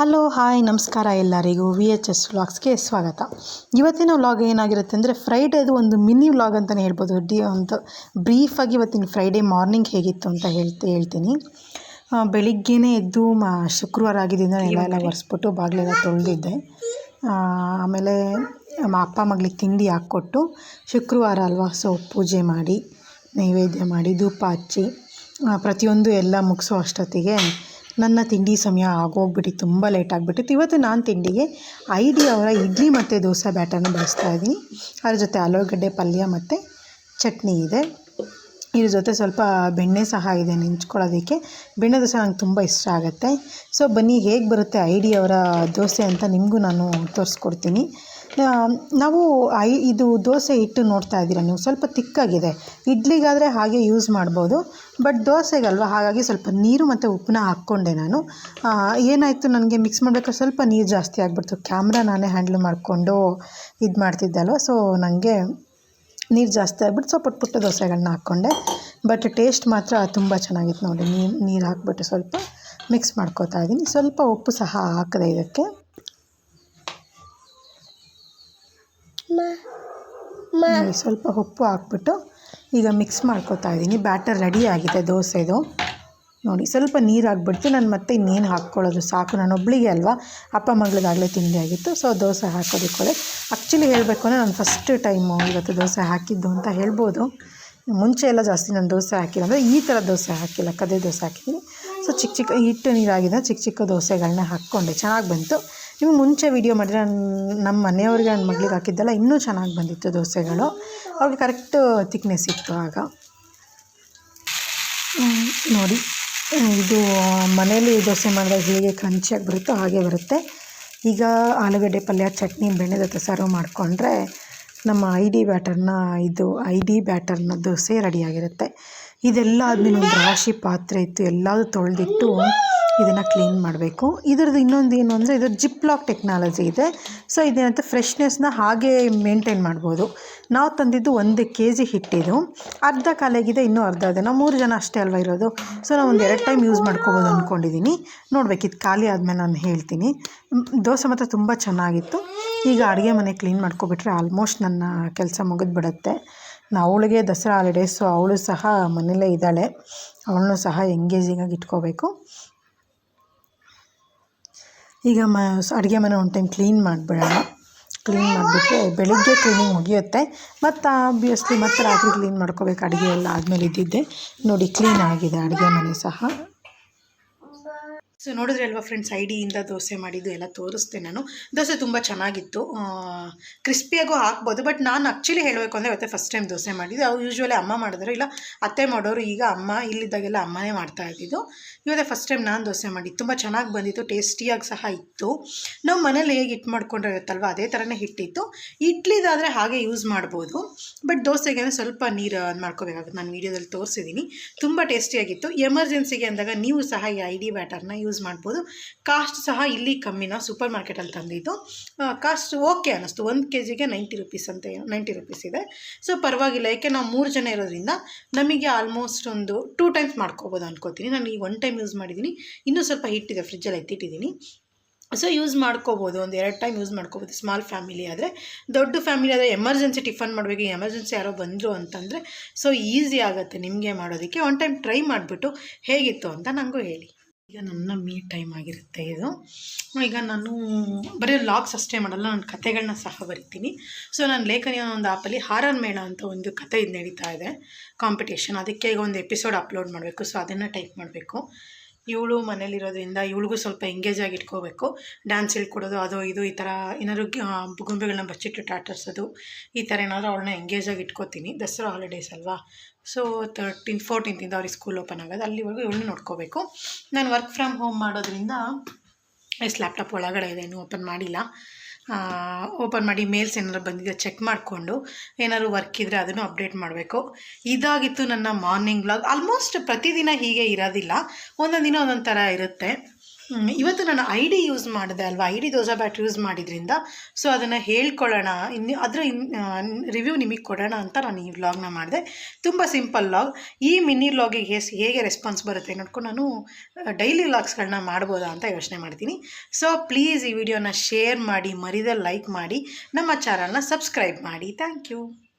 Hello hi ನಮಸ್ಕಾರ ಎಲ್ಲರಿಗೂ V H S ವ್ಲಾಗ್ಸ್ಗೆ ಸ್ವಾಗತ. ಇವತ್ತಿನ ವ್ಲಾಗ್ ಏನಾಗಿರುತ್ತೆ ಅಂದರೆ ಫ್ರೈಡೇದು ಒಂದು ಮಿನಿ ವ್ಲಾಗ್ ಅಂತಲೇ ಹೇಳ್ಬೋದು. ಡಿ ಒಂದು ಬ್ರೀಫಾಗಿ ಇವತ್ತಿನ ಫ್ರೈಡೇ ಮಾರ್ನಿಂಗ್ ಹೇಗಿತ್ತು ಅಂತ ಹೇಳ್ತಿ ಹೇಳ್ತೀನಿ. ಬೆಳಿಗ್ಗೆನೇ ಎದ್ದು ಮಾ ಶುಕ್ರವಾರ ಆಗಿದ್ದಿಂದ ಎಲ್ಲ ಎಲ್ಲ ಒರೆಸ್ಬಿಟ್ಟು ಬಾಗಿಲೆಲ್ಲ ತೊಳೆದಿದ್ದೆ. ಆಮೇಲೆ ನಮ್ಮ ಅಪ್ಪ ಮಗಳಿಗೆ ತಿಂಡಿ ಹಾಕ್ಕೊಟ್ಟು ಶುಕ್ರವಾರ ಅಲ್ವಾ ಸೊ ಪೂಜೆ ಮಾಡಿ ನೈವೇದ್ಯ ಮಾಡಿ ಧೂಪ ಹಚ್ಚಿ ಪ್ರತಿಯೊಂದು ಎಲ್ಲ ಮುಗಿಸೋ ಅಷ್ಟೊತ್ತಿಗೆ ನನ್ನ ತಿಂಡಿ ಸಮಯ ಆಗೋಗ್ಬಿಟ್ಟಿತ್ತು, ತುಂಬ ಲೇಟ್ ಆಗಿಬಿಟ್ಟಿತ್ತು. ಇವತ್ತು ನಾನು ತಿಂಡಿಗೆ ಐಡಿ ಅವರ ಇಡ್ಲಿ ಮತ್ತು ದೋಸೆ ಬ್ಯಾಟರ್ನ ಬಳಸ್ತಾ ಇದ್ದೀನಿ. ಅದ್ರ ಜೊತೆ ಆಲೂಗಡ್ಡೆ, ಪಲ್ಯ ಮತ್ತು ಚಟ್ನಿ ಇದೆ. ಇದ್ರ ಜೊತೆ ಸ್ವಲ್ಪ ಬೆಣ್ಣೆ ಸಹ ಇದೆ ನೆಂಚ್ಕೊಳ್ಳೋದಕ್ಕೆ. ಬೆಣ್ಣೆ ದೋಸೆ ನಂಗೆ ತುಂಬ ಇಷ್ಟ ಆಗುತ್ತೆ. ಸೊ ಬನ್ನಿ, ಹೇಗೆ ಬರುತ್ತೆ ಐಡಿ ಅವರ ದೋಸೆ ಅಂತ ನಿಮಗೂ ನಾನು ತೋರಿಸ್ಕೊಡ್ತೀನಿ. ನಾವು ಐ, ಇದು ದೋಸೆ ಹಿಟ್ಟು ನೋಡ್ತಾ ಇದ್ದೀರಾ ನೀವು? ಸ್ವಲ್ಪ ತಿಕ್ಕಾಗಿದೆ. ಇಡ್ಲಿಗಾದರೆ ಹಾಗೆ ಯೂಸ್ ಮಾಡ್ಬೋದು. ಬಟ್ ದೋಸೆಗಲ್ವ? ಹಾಗಾಗಿ ಸ್ವಲ್ಪ ನೀರು ಮತ್ತು ಉಪ್ಪನ್ನ ಹಾಕ್ಕೊಂಡೆ ನಾನು. ಏನಾಯಿತು ನನಗೆ ಮಿಕ್ಸ್ ಮಾಡಬೇಕಾದ್ರೆ ಸ್ವಲ್ಪ ನೀರು ಜಾಸ್ತಿ ಆಗಿಬಿಡ್ತು. ಕ್ಯಾಮ್ರಾ ನಾನೇ ಹ್ಯಾಂಡ್ಲ್ ಮಾಡಿಕೊಂಡು ಇದು ಮಾಡ್ತಿದ್ದೆ ಅಲ್ವ ಸೊ ನನಗೆ ನೀರು ಜಾಸ್ತಿ ಆಗ್ಬಿಟ್ಟು ಸ್ವಲ್ಪ ಪುಟ್ಟ ಪುಟ್ಟ ದೋಸೆಗಳನ್ನ ಹಾಕ್ಕೊಂಡೆ. ಬಟ್ ಟೇಸ್ಟ್ ಮಾತ್ರ ತುಂಬ ಚೆನ್ನಾಗಿತ್ತು ನೋಡಿ. ನೀರು ನೀರು ಹಾಕ್ಬಿಟ್ಟು ಸ್ವಲ್ಪ ಮಿಕ್ಸ್ ಮಾಡ್ಕೋತಾ ಇದ್ದೀನಿ. ಸ್ವಲ್ಪ ಉಪ್ಪು ಸಹ ಹಾಕಿದೆ ಇದಕ್ಕೆ. ಸ್ವಲ್ಪ ಉಪ್ಪು ಹಾಕ್ಬಿಟ್ಟು ಈಗ ಮಿಕ್ಸ್ ಮಾಡ್ಕೋತಾ ಇದ್ದೀನಿ. ಬ್ಯಾಟರ್ ರೆಡಿ ಆಗಿದೆ ದೋಸೆದು. ನೋಡಿ, ಸ್ವಲ್ಪ ನೀರು ಹಾಕ್ಬಿಡ್ತು ನಾನು ಮತ್ತೆ ಇನ್ನೇನು ಹಾಕ್ಕೊಳ್ಳೋದು? ಸಾಕು. ನಾನು ಒಬ್ಳಿಗೆ ಅಲ್ವಾ? ಅಪ್ಪ ಮಗಳಿಗಾಗಲೇ ತಿಂಡಿ ಆಗಿತ್ತು. ಸೊ, ದೋಸೆ ಹಾಕೋದಕ್ಕೆ ಆ್ಯಕ್ಚುಲಿ ಹೇಳಬೇಕು ಅಂದರೆ ನಾನು ಫಸ್ಟ್ ಟೈಮು ಇವತ್ತು ದೋಸೆ ಹಾಕಿದ್ದು ಅಂತ ಹೇಳ್ಬೋದು. ಮುಂಚೆ ಎಲ್ಲ ಜಾಸ್ತಿ ನಾನು ದೋಸೆ ಹಾಕಿಲ್ಲ ಅಂದರೆ ಈ ಥರ ದೋಸೆ ಹಾಕಿಲ್ಲ. ಕದೇ ದೋಸೆ ಹಾಕಿದ್ದೀನಿ. ಸೊ ಚಿಕ್ಕ ಚಿಕ್ಕ ಹಿಟ್ಟು ನೀರಾಗಿದೆ ಚಿಕ್ಕ ಚಿಕ್ಕ ದೋಸೆಗಳನ್ನ ಹಾಕ್ಕೊಂಡೆ. ಚೆನ್ನಾಗಿ ಬಂತು. ನಿಮ್ಗೆ ಮುಂಚೆ ವೀಡಿಯೋ ಮಾಡಿದ್ರೆ ನಮ್ಮ ಮನೆಯವ್ರಿಗೆ ನನ್ನ ಮಗಳಿಗೆ ಹಾಕಿದ್ದೆಲ್ಲ ಇನ್ನೂ ಚೆನ್ನಾಗಿ ಬಂದಿತ್ತು ದೋಸೆಗಳು. ಅವ್ರಿಗೆ ಕರೆಕ್ಟ್ ತಿಕ್ನೆಸ್ ಇತ್ತು ಆಗ. ನೋಡಿ. ಇದು ಮನೇಲಿ ದೋಸೆ ಮಾಡಿದಾಗ ಹೇಗೆ ಕ್ರಂಚಿಯಾಗಿ ಬರುತ್ತೋ ಹಾಗೆ ಬರುತ್ತೆ. ಈಗ ಆಲೂಗಡ್ಡೆ ಪಲ್ಯ, ಚಟ್ನಿ, ಬೆಣ್ಣೆ ಜೊತೆ ಸರ್ವ್ ಮಾಡಿಕೊಂಡ್ರೆ ನಮ್ಮ ಐ ಡಿ ಬ್ಯಾಟರ್ನ, ಇದು ಐ ಡಿ ಬ್ಯಾಟರ್ನ ದೋಸೆ ರೆಡಿಯಾಗಿರುತ್ತೆ ಇದೆಲ್ಲ ಆದಮೇಲೆ ಒಂದು ರಾಶಿ ಪಾತ್ರೆ ಇತ್ತು ಎಲ್ಲದೂ ತೊಳೆದಿಟ್ಟು ಇದನ್ನು ಕ್ಲೀನ್ ಮಾಡಬೇಕು. ಇದ್ರದ್ದು ಇನ್ನೊಂದು ಏನು ಅಂದರೆ ಇದ್ರ ಜಿಪ್ ಲಾಕ್ ಟೆಕ್ನಾಲಜಿ ಇದೆ. ಸೊ ಇದೇನಂತ ಫ್ರೆಶ್ನೆಸ್ನ ಹಾಗೆ ಮೇಂಟೈನ್ ಮಾಡ್ಬೋದು. ನಾವು ತಂದಿದ್ದು ಒಂದು ಕೆ ಜಿ ಹಿಟ್ಟಿದು. ಅರ್ಧ ಕಾಲಾಗಿದೆ, ಇನ್ನೂ ಅರ್ಧ ಇದೆ ನಾವು ಮೂರು ಜನ ಅಷ್ಟೇ ಅಲ್ವಾ ಇರೋದು? ಸೊ ನಾವು ಒಂದು ಎರಡು ಟೈಮ್ ಯೂಸ್ ಮಾಡ್ಕೋಬೋದು ಅಂದ್ಕೊಂಡಿದ್ದೀನಿ ನೋಡ್ಬೇಕು, ಇದು ಖಾಲಿ ಆದಮೇಲೆ ನಾನು ಹೇಳ್ತೀನಿ. ದೋಸೆ ಮಾತ್ರ ತುಂಬ ಚೆನ್ನಾಗಿತ್ತು. ಈಗ ಅಡುಗೆ ಮನೆ ಕ್ಲೀನ್ ಮಾಡ್ಕೊಬಿಟ್ರೆ ಆಲ್ಮೋಸ್ಟ್ ನನ್ನ ಕೆಲಸ ಮುಗಿದ್ಬಿಡುತ್ತೆ. ನಾ ಅವಳಿಗೆ ದಸರಾ ಹಾಲಿಡೇಸು ಅವಳು ಸಹ ಮನೇಲೇ ಇದ್ದಾಳೆ. ಅವಳನ್ನೂ ಸಹ ಎಂಗೇಜಿಂಗಾಗಿ ಇಟ್ಕೋಬೇಕು. ಈಗ ಮ, ಅಡುಗೆ ಮನೆ ಒಂದು ಟೈಮ್ ಕ್ಲೀನ್ ಮಾಡಿಬಿಡೋಣ. ಕ್ಲೀನ್ ಮಾಡಿಬಿಟ್ರೆ ಬೆಳಿಗ್ಗೆ ಕ್ಲೀನಿಂಗ್ ಮುಗಿಯುತ್ತೆ. ಮತ್ತು ಆಬ್ವಿಯಸ್ಲಿ ಮತ್ತೆ ರಾತ್ರಿ ಕ್ಲೀನ್ ಮಾಡ್ಕೋಬೇಕು ಅಡುಗೆ ಎಲ್ಲ ಆದಮೇಲೆ ಇದ್ದಿದ್ದೆ. ನೋಡಿ ಕ್ಲೀನ್ ಆಗಿದೆ ಅಡುಗೆ ಮನೆ ಸಹ. ಸೊ ನೋಡಿದ್ರೆ ಅಲ್ವಾ ಫ್ರೆಂಡ್ಸ್ ಐಡಿಯಿಂದ ದೋಸೆ ಮಾಡಿದ್ದು ಎಲ್ಲ ತೋರಿಸ್ತೆ ನಾನು. ದೋಸೆ ತುಂಬ ಚೆನ್ನಾಗಿತ್ತು. ಕ್ರಿಸ್ಪಿಯಾಗೂ ಹಾಕ್ಬೋದು ಬಟ್ ನಾನು ಆ್ಯಕ್ಚುಲಿ ಹೇಳಬೇಕು ಅಂದರೆ ಇವತ್ತೆ ಫಸ್ಟ್ ಟೈಮ್ ದೋಸೆ ಮಾಡಿದ್ದು. ಅವ್ರು ಯೂಶ್ವಲಿ ಅಮ್ಮ ಮಾಡಿದ್ರು, ಇಲ್ಲ ಅತ್ತೆ ಮಾಡೋರು ಈಗ ಅಮ್ಮ ಇಲ್ಲಿದ್ದಾಗೆಲ್ಲ ಅಮ್ಮನೇ ಮಾಡ್ತಾ ಇದ್ದಿದ್ದು. ಇವತ್ತೆ ಫಸ್ಟ್ ಟೈಮ್ ನಾನು ದೋಸೆ ಮಾಡಿದ್ದು. ತುಂಬ ಚೆನ್ನಾಗಿ ಬಂದಿತ್ತು ಟೇಸ್ಟಿಯಾಗಿ ಸಹ ಇತ್ತು. ನಾವು ಮನೇಲಿ ಹೇಗೆ ಹಿಟ್ಟು ಮಾಡ್ಕೊಂಡಿರುತ್ತಲ್ವ ಅದೇ ಥರನೇ ಹಿಟ್ಟಿತ್ತು ಇಡ್ಲಿದಾದರೆ ಹಾಗೆ ಯೂಸ್ ಮಾಡ್ಬೋದು ಬಟ್ ದೋಸೆಗೆ ಸ್ವಲ್ಪ ನೀರು ಮಾಡ್ಕೋಬೇಕಾಗುತ್ತೆ. ನಾನು ವೀಡಿಯೋದಲ್ಲಿ ತೋರಿಸಿದ್ದೀನಿ ತುಂಬ ಟೇಸ್ಟಿಯಾಗಿತ್ತು ಎಮರ್ಜೆನ್ಸಿಗೆ ಅಂದಾಗ ನೀವು ಸಹ ಈ ಐ ಡಿ ಬ್ಯಾಟರ್ನ ಮಾಡ್ಬೋದು. ಕಾಸ್ಟ್ ಸಹ ಇಲ್ಲಿ ಕಮ್ಮಿ. ನಾವು ಸೂಪರ್ ಮಾರ್ಕೆಟಲ್ಲಿ ತಂದಿದ್ದು. ಕಾಸ್ಟ್ ಓಕೆ ಅನ್ನಿಸ್ತು. ಒಂದು ಕೆ ಜಿಗೆ ನೈಂಟಿ ರುಪೀಸ್ ಅಂತ ನೈಂಟಿ ರುಪೀಸ್ ಇದೆ. ಸೊ ಪರವಾಗಿಲ್ಲ. ಏಕೆ ನಾವು ಮೂರು ಜನ ಇರೋದ್ರಿಂದ ನಮಗೆ ಆಲ್ಮೋಸ್ಟ್ ಒಂದು ಟೂ ಟೈಮ್ಸ್ ಮಾಡ್ಕೋಬೋದು ಅನ್ಕೋತೀನಿ. ನಾನು ಈಗ ಒನ್ ಟೈಮ್ ಯೂಸ್ ಮಾಡಿದ್ದೀನಿ ಇನ್ನೂ ಸ್ವಲ್ಪ ಹಿಟ್ಟಿದೆ ಫ್ರಿಜ್ಜಲ್ಲಿ ಎತ್ತಿಟ್ಟಿದ್ದೀನಿ ಸೊ ಯೂಸ್ ಮಾಡ್ಕೋಬೋದು. ಒಂದು ಎರಡು ಟೈಮ್ ಯೂಸ್ ಮಾಡ್ಕೋಬೋದು. ಸ್ಮಾಲ್ ಫ್ಯಾಮಿಲಿ ಆದರೆ. ದೊಡ್ಡ ಫ್ಯಾಮಿಲಿ ಆದರೆ ಎಮರ್ಜೆನ್ಸಿ ಟಿಫನ್ ಮಾಡಬೇಕು. ಎಮರ್ಜೆನ್ಸಿ ಯಾರೋ ಬಂದರು ಅಂತಂದರೆ ಸೊ ಈಸಿ ಆಗುತ್ತೆ ನಿಮಗೆ ಮಾಡೋದಕ್ಕೆ. ಒನ್ ಟೈಮ್ ಟ್ರೈ ಮಾಡಿಬಿಟ್ಟು ಹೇಗಿತ್ತು ಅಂತ ನನಗೂ ಹೇಳಿ. ಈಗ ನನ್ನ ಮೀ ಟೈಮ್ ಆಗಿರುತ್ತೆ ಇದು. ಈಗ ನಾನು ಬರೀ ಲಾಗ್ಸ್ ಅಷ್ಟೇ ಮಾಡಲ್ಲ, ನಾನು ಕತೆಗಳನ್ನ ಸಹ ಬರಿತೀನಿ. ಸೊ ನಾನು ಲೇಖನಿಯ ಒಂದು ಆ್ಯಪಲ್ಲಿ ಹಾರರ್ ಮೇಳ ಅಂತ ಒಂದು ಕತೆ ಇದು ನಡೀತಾ ಇದೆ. ಕಾಂಪಿಟೇಷನ್ ಅದಕ್ಕೆ ಈಗ ಒಂದು ಎಪಿಸೋಡ್ ಅಪ್ಲೋಡ್ ಮಾಡಬೇಕು. ಸೊ ಅದನ್ನು ಟೈಪ್ ಮಾಡಬೇಕು. ಇವಳು ಮನೇಲಿರೋದ್ರಿಂದ ಇವಳಿಗೂ ಸ್ವಲ್ಪ ಎಂಗೇಜ್ ಆಗಿ ಇಟ್ಕೋಬೇಕು. ಡ್ಯಾನ್ಸ್ ಹೇಳ್ಕೊಡೋದು ಅದು, ಇದು, ಈ ಥರ ಏನಾದ್ರು ಗೊಂಬೆಗಳನ್ನ ಬಚ್ಚಿಟ್ಟು ಟಾಟರ್ಸೋದು, ಈ ಥರ ಏನಾದರೂ ಅವಳನ್ನ ಎಂಗೇಜ್ ಆಗಿ ಇಟ್ಕೋತೀನಿ. ದಸರಾ ಹಾಲಿಡೇಸ್ ಅಲ್ವಾ? ಸೊ ತರ್ಟೀನ್ ಫೋರ್ಟೀನ್ತಿಂದ ಅವ್ರಿಗೆ ಸ್ಕೂಲ್ ಓಪನ್ ಆಗೋದು. ಅಲ್ಲಿವರೆಗೂ ಇವಳನ್ನ ನೋಡ್ಕೋಬೇಕು. ನಾನು ವರ್ಕ್ ಫ್ರಮ್ ಹೋಮ್ ಮಾಡೋದ್ರಿಂದ, ಎಸ್ ಲ್ಯಾಪ್ಟಾಪ್ ಒಳಗಡೆ ಇದೆ, ಇನ್ನೂ ಓಪನ್ ಮಾಡಿಲ್ಲ. ಓಪನ್ ಮಾಡಿ ಮೇಲ್ಸ್ ಏನಾದ್ರು ಬಂದಿದೆ ಚೆಕ್ ಮಾಡಿಕೊಂಡು, ಏನಾದ್ರು ವರ್ಕ್ ಇದ್ದರೆ ಅದನ್ನು ಅಪ್ಡೇಟ್ ಮಾಡಬೇಕು. ಇದಾಗಿತ್ತು ನನ್ನ ಮಾರ್ನಿಂಗ್ ವ್ಲಾಗ್ ಆಲ್ಮೋಸ್ಟ್ ಪ್ರತಿದಿನ ಹೀಗೆ ಇರೋದಿಲ್ಲ. ಒಂದೊಂದು ದಿನ ಒಂದೊಂದು ಥರ ಇರುತ್ತೆ. ಇವತ್ತು ನಾನು ಐ ಡಿ ಯೂಸ್ ಮಾಡಿದೆ ಅಲ್ವಾ? I D dosa batter use ಮಾಡಿದ್ರಿಂದ. ಸೊ ಅದನ್ನು ಹೇಳ್ಕೊಳ್ಳೋಣ. ಇನ್ನು ಅದರ ರಿವ್ಯೂ ನಿಮಗೆ ಕೊಡೋಣ ಅಂತ ನಾನು ಈ ವ್ಲಾಗ್ನ ಮಾಡಿದೆ. ತುಂಬ ಸಿಂಪಲ್ ವ್ಲಾಗ್ ಈ ಮಿನಿ ವ್ಲಾಗಿಗೆ ಹೇಗೆ ರೆಸ್ಪಾನ್ಸ್ ಬರುತ್ತೆ ನೋಡ್ಕೊಂಡು ನಾನು ಡೈಲಿ ವ್ಲಾಗ್ಸ್ಗಳನ್ನ ಮಾಡ್ಬೋದಾ ಅಂತ ಯೋಚನೆ ಮಾಡ್ತೀನಿ. ಸೊ ಪ್ಲೀಸ್ ಈ ವಿಡಿಯೋನ ಶೇರ್ ಮಾಡಿ, ಮರಿದ ಲೈಕ್ ಮಾಡಿ, ನಮ್ಮ ಚಾನಲ್ನ ಸಬ್ಸ್ಕ್ರೈಬ್ ಮಾಡಿ. Thank you